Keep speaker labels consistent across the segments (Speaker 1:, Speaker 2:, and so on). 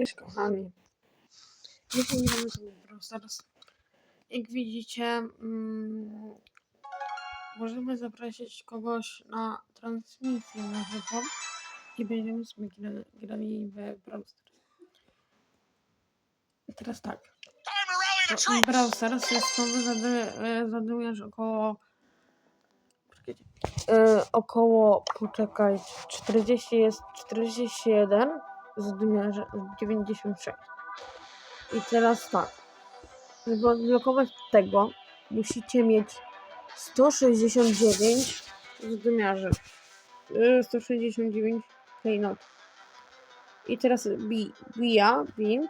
Speaker 1: Cześć kochani. Jak widzicie, mm, możemy zaprosić kogoś na transmisję na żywo i będziemy sobie gra, grali w. I teraz tak. To Brawl Stars jest nowy zady- około. E, około, poczekaj, 40 jest 41 zadymiarze 96. I teraz tak. Żeby odblokować tego, musicie mieć 169 zadymiarzy. E, 169 klejnot. I teraz bi, bija, bi.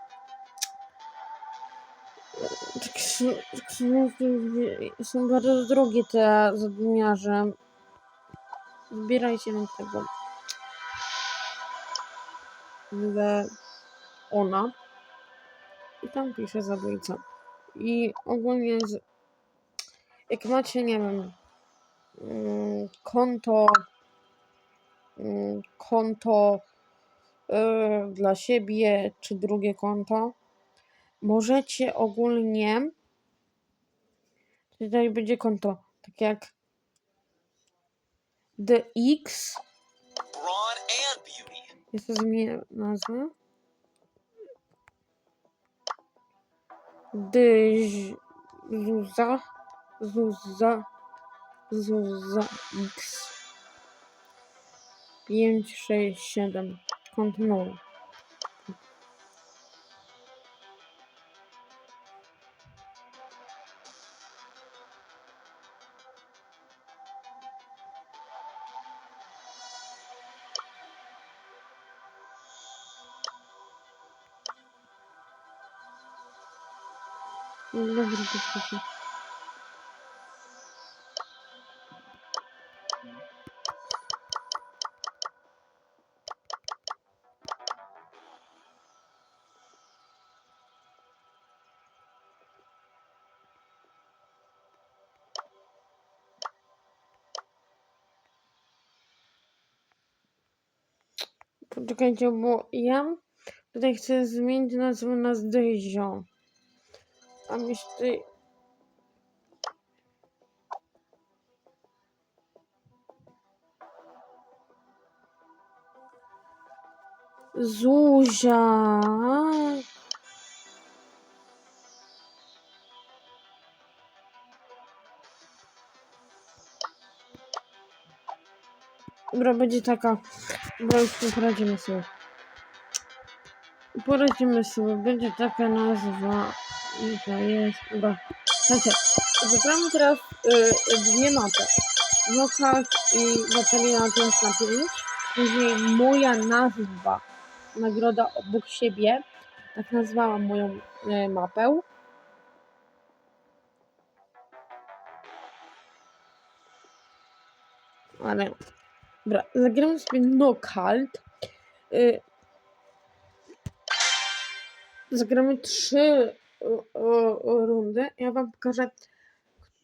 Speaker 1: Tak są, tak są, bardzo drogie te zadymiarze. Zbierajcie nam tego. Że ona i tam pisze zabójca. I ogólnie z, jak macie, nie wiem, mm, konto mm, konto y, dla siebie, czy drugie konto, możecie ogólnie tutaj będzie konto, tak jak DX
Speaker 2: Brawn and beauty.
Speaker 1: Jest to zmienię nazwę? Dyż Zuza. Zuza Zuza X. 5, 6, 7 Kontynuuj Poczekajcie, bo ja tutaj chcę zmienić nazwę na Zdyzio. A myśl tutaj... Zuzia. Dobra, będzie taka. Dobra, już tu poradzimy sobie. Poradzimy sobie. Będzie taka nazwa. I to jest. Dobra. Słuchajcie, zagramy teraz y, y, dwie mapy. Knockout i bateria 5 na 5. Później moja nazwa. Nagroda obok siebie. Tak nazwałam moją y, mapę. Ale. Dobra, zagramy sobie knockout. Y, zagramy trzy rundy. Ja wam pokażę,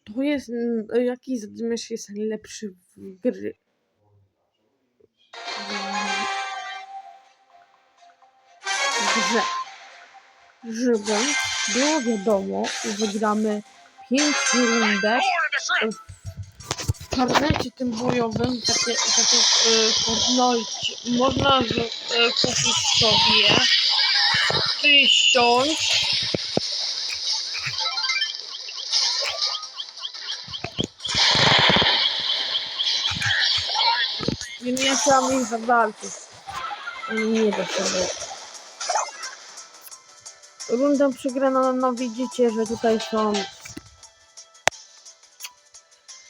Speaker 1: kto jest, jaki zadymiarz jest lepszy w gry. W grze. Żeby było wiadomo, że gramy pięć rundek w karnecie tym bojowym, takie, takie e, Fortnite, można e, kupić sobie tysiąc Nie wiem, jak mam ich. Ale Nie da się. Runda przegrana, no widzicie, że tutaj są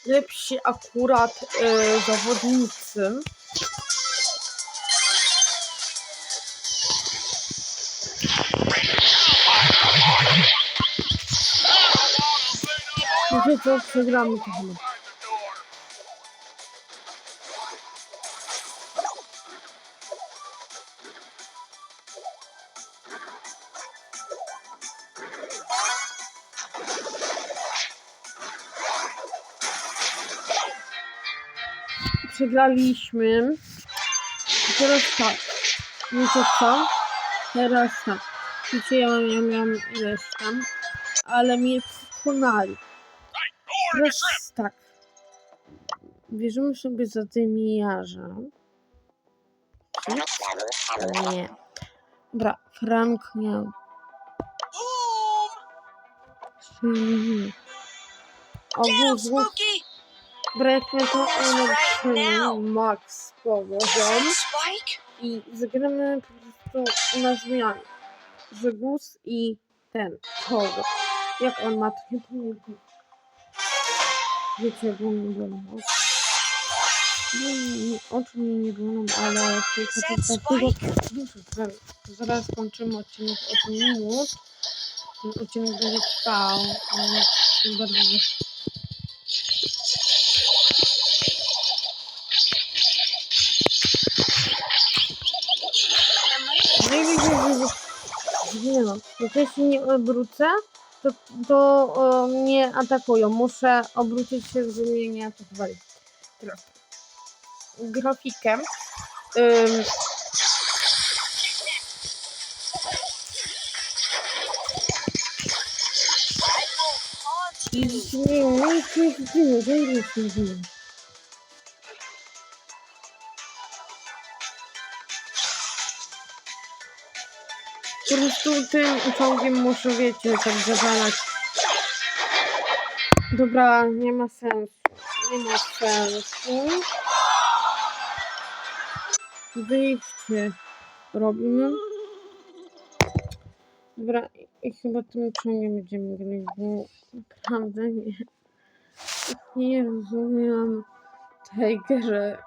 Speaker 1: lepsi akurat e, zawodnicy. Wiecie co, przegramy to. Przegraliśmy. I teraz tak. Wiecie co? teraz tak. Wiecie, ja ja miałam ileś tam, ale mnie przekonali. Teraz tak. Bierzemy sobie zadymiarza. Nie. Dobra, Frank miał.
Speaker 2: Boom!
Speaker 1: O,
Speaker 2: Damn,
Speaker 1: wóz, wóz.
Speaker 2: Spooky!
Speaker 1: Braknie to max
Speaker 2: Spike?
Speaker 1: i zagramy po prostu na zmianę. Że Gus i ten, Togo. Jak on ma, to nie pamiętam. Wiecie, jak on wygląda. Nie- oczy mnie nie bolą, ale tylko takiego... Dobrze, zaraz kończymy odcinek 8 minut. Ten odcinek będzie trwał. więc Bardzo to jeśli nie obrócę, to, to o, mnie atakują. Muszę obrócić się, żeby mnie nie atakowali. Teraz. Grafikę. Ym, I nie, no i tu jest zginął, Po prostu tym ciągiem muszę, wiecie, tak zawalać. Dobra, nie ma sensu. Nie ma sensu. Wyjście robimy. Dobra, i chyba tym ciągiem będziemy grać, bo naprawdę nie, nie rozumiem tej gry.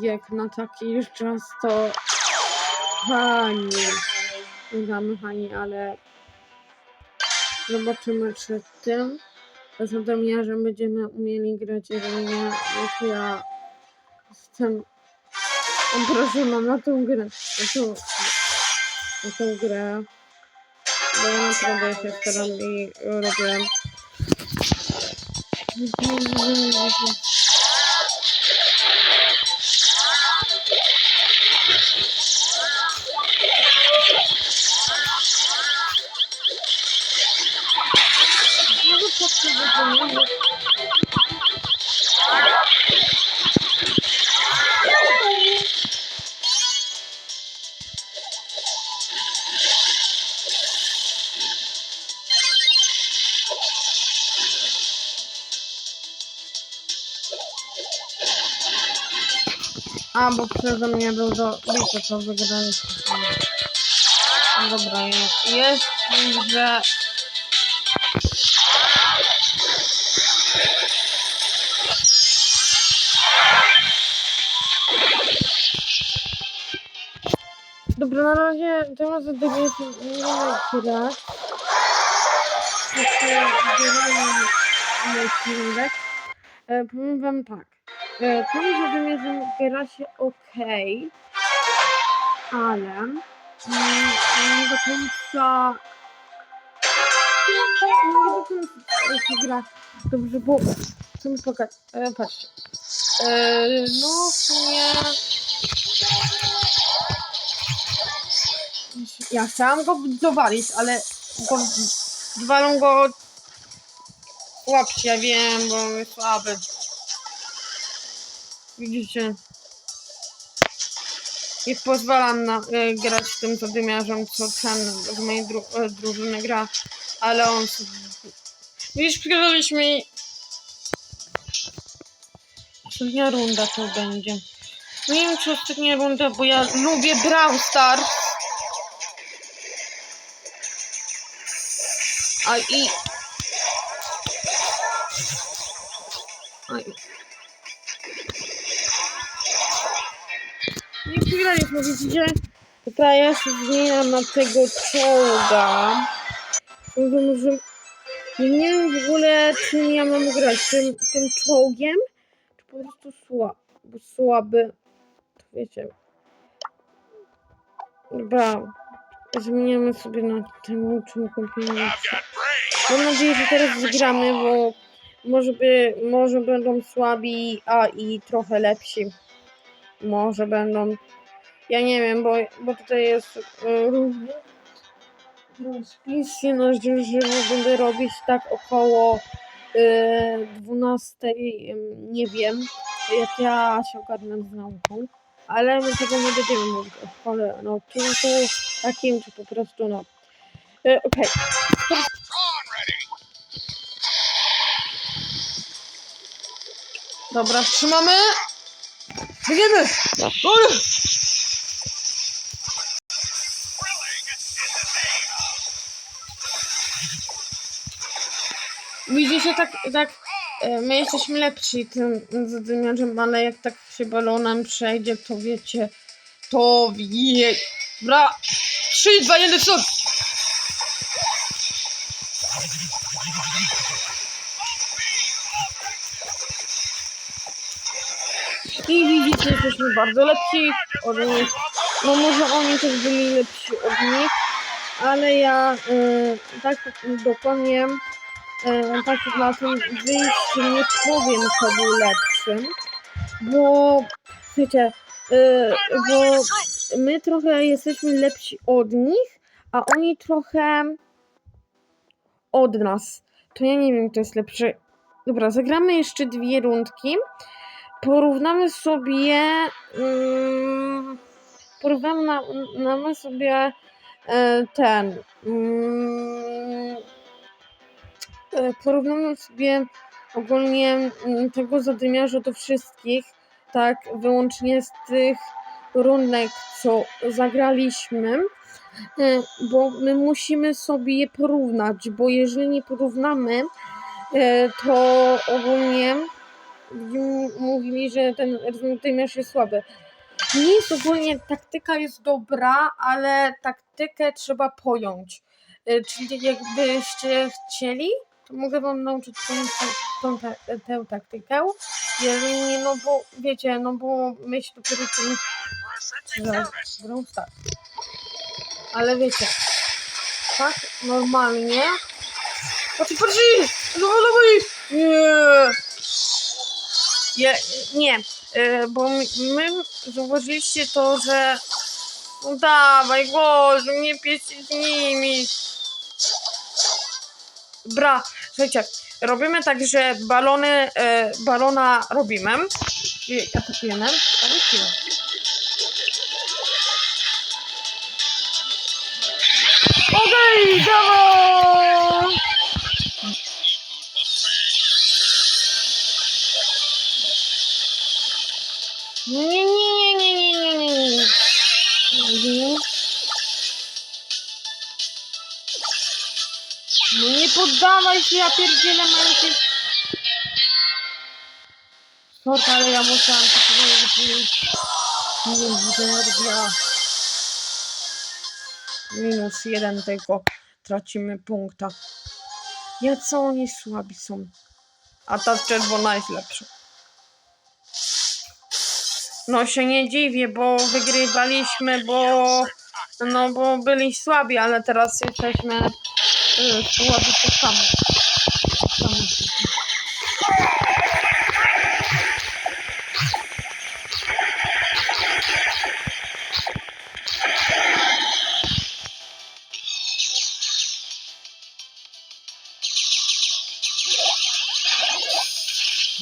Speaker 1: Jak na taki czas to Hani. Gramy Hani, ale zobaczymy czy tym zasadamiarzem będziemy umieli grać, jeżeli nie, jak ja jestem obrażona na tą grę. Na tą, na tą grę. Bo ja naprawdę się staram i robię. Znowu powtórzę, A, bo przeze mnie był do bicia, to wygraliśmy. Dobra, jest. Jest, że... Dobra, na razie temat zadania nie ma grać. odcinek. E, powiem wam tak. E, tym zadaniem gra się ok, ale mm, nie do końca nie do końca się gra dobrze, bo chcę pokazać. E, patrzcie. E, no w sumie ja chciałam go dowalić, ale go, go łapcie, ja wiem, bo jest słaby. Widzicie? Nie pozwalam na, e, grać tym zadymiarzem, co ten z mojej dru, e, drużyny gra, ale on... Widzisz, przegraliśmy i... Ostatnia runda to będzie. Nie wiem, czy ostatnia runda, bo ja lubię Brawl Stars. A i... Oj. Nie przegraliśmy, widzicie? Dobra, ja się zmieniam na tego czołga. Mówię, że nie wiem w ogóle, czym ja mam grać. Tym, tym czołgiem, czy po prostu słaby. Bo słaby, to wiecie. Dobra, zmieniamy sobie na tym, czym kupimy. Mam nadzieję, że teraz wygramy, bo może, by, może będą słabi, a i trochę lepsi. Może będą. Ja nie wiem, bo, bo tutaj jest e, rozpis, no, że że będę robić tak około e, 12, em, nie wiem, jak ja się ogarnę z nauką, ale my tego nie będziemy mówić szkole, na odcinku takim, czy po prostu no. E, Okej,
Speaker 2: ready.
Speaker 1: dobra, trzymamy. Biegniemy! Oj! Widzicie, tak, tak, my jesteśmy lepsi tym zadymiarzem, ale jak tak się balonem przejdzie, to wiecie, to wie... Dobra, 3, 2, 1, stop! I widzicie, jesteśmy bardzo lepsi od nich. No może oni też byli lepsi od nich, ale ja e, tak dokładnie e, tak na tym wyjściu nie powiem, kto był lepszy, bo wiecie, e, bo my trochę jesteśmy lepsi od nich, a oni trochę od nas. To ja nie wiem, kto jest lepszy. Dobra, zagramy jeszcze dwie rundki. Porównamy sobie. Mm, porównamy sobie e, ten. Mm, e, porównamy sobie ogólnie mm, tego zadymiarza do wszystkich. Tak, wyłącznie z tych rundek, co zagraliśmy. E, bo my musimy sobie je porównać, bo jeżeli nie porównamy, e, to ogólnie mówili, że ten zadymiarz jest słaby. Nie jest ogólnie, taktyka jest dobra, ale taktykę trzeba pojąć. Czyli jakbyście chcieli, mogę wam nauczyć tą, tą, tę- tę taktykę. Jeżeli nie, no bo wiecie, no bo myśl dopiero tym grą start. Ale wiecie, tak normalnie. Patrz, patrz! No, no, nie! Nie, e, bo my, my zauważyliście to, że no dawaj, Boże, nie pieści z nimi. Bra, słuchajcie, robimy tak, że balony, e, balona robimy i atakujemy. Chwilę. Okej, dawaj! Nie, nie, No nie poddawaj się, ja pierdzielę mężczyzn. Sorka, ale ja musiałam to powiedzieć. Nie. Minus jeden tylko. Tracimy punkta. Ja co oni słabi są. A ta czerwona jest lepsza. No się nie dziwię, bo wygrywaliśmy, bo no bo byli słabi, ale teraz jesteśmy y, słabi to samo. samo.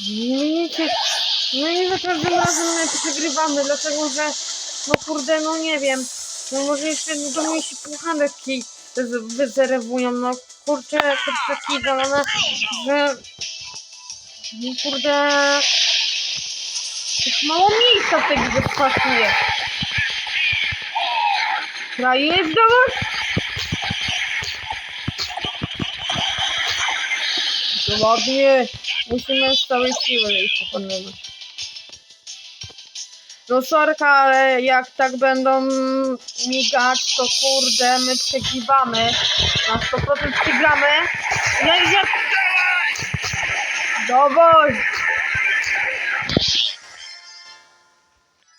Speaker 1: No wiecie, no i za każdym razem my przegrywamy, dlatego że, no kurde, no nie wiem, no może jeszcze do mnie się puchanki wyzerewują, no kurczę, kurczaki zalane, że, no kurde, już mało miejsca w tej grze pasuje. Krajesz do was? To ładnie. Musimy z całej siły ich pokonywać. No sorka, ale jak tak będą migać, to kurde, my przegrywamy. Na 100% przegramy. Ja, ja... Dawaj!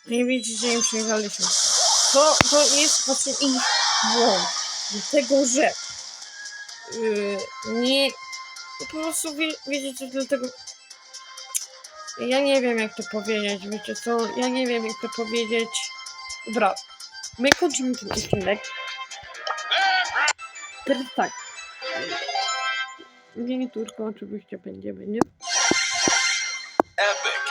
Speaker 1: Nie widzicie, im przegraliśmy. To, to jest właśnie ich błąd. Dlatego, że yy, nie po prostu wie, wiecie dlatego ja nie wiem jak to powiedzieć, wiecie co, ja nie wiem jak to powiedzieć Dobra, my kończymy ten odcinek. Teraz tak. Miniaturka oczywiście będziemy, nie?
Speaker 2: Epic.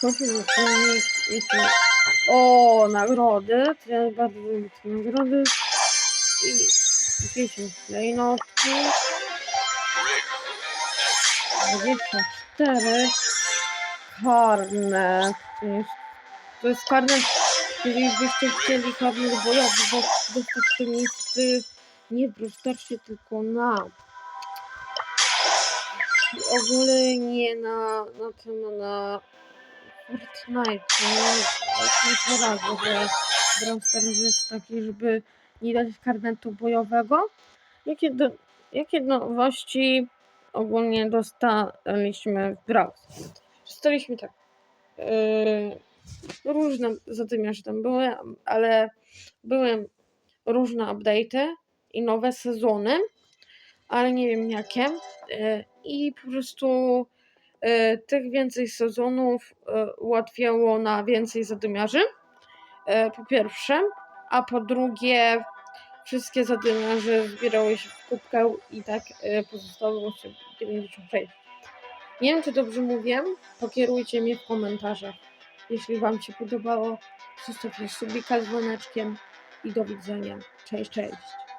Speaker 1: Kończymy. Jeszcze... O, nagrody. To ja bardzo lubię te nagrody. I 10 klejnotki. 24 karnet. To jest, karnet, jeżeli byście chcieli karnet bojowy, bo dostać to niestety nie w Brostarcie, tylko na w ogóle nie na, na tym, na Fortnite. Nie poradzę, że Brawl Stars jest taki, żeby dać karnetu bojowego. Jakie, do, jakie nowości ogólnie dostaliśmy w Brawl? Dostaliśmy tak. Yy, różne zadymiarze tam były, ale były różne update'y i nowe sezony, ale nie wiem jakie. Yy, I po prostu yy, tych więcej sezonów ułatwiało na więcej zadymiarzy. Po pierwsze, a po drugie wszystkie zadymiarze zbierały się w kubkę i tak yy, pozostało się 96. Nie wiem, czy dobrze mówię. Pokierujcie mnie w komentarzach. Jeśli Wam się podobało, zostawcie subika z dzwoneczkiem i do widzenia. Cześć, cześć.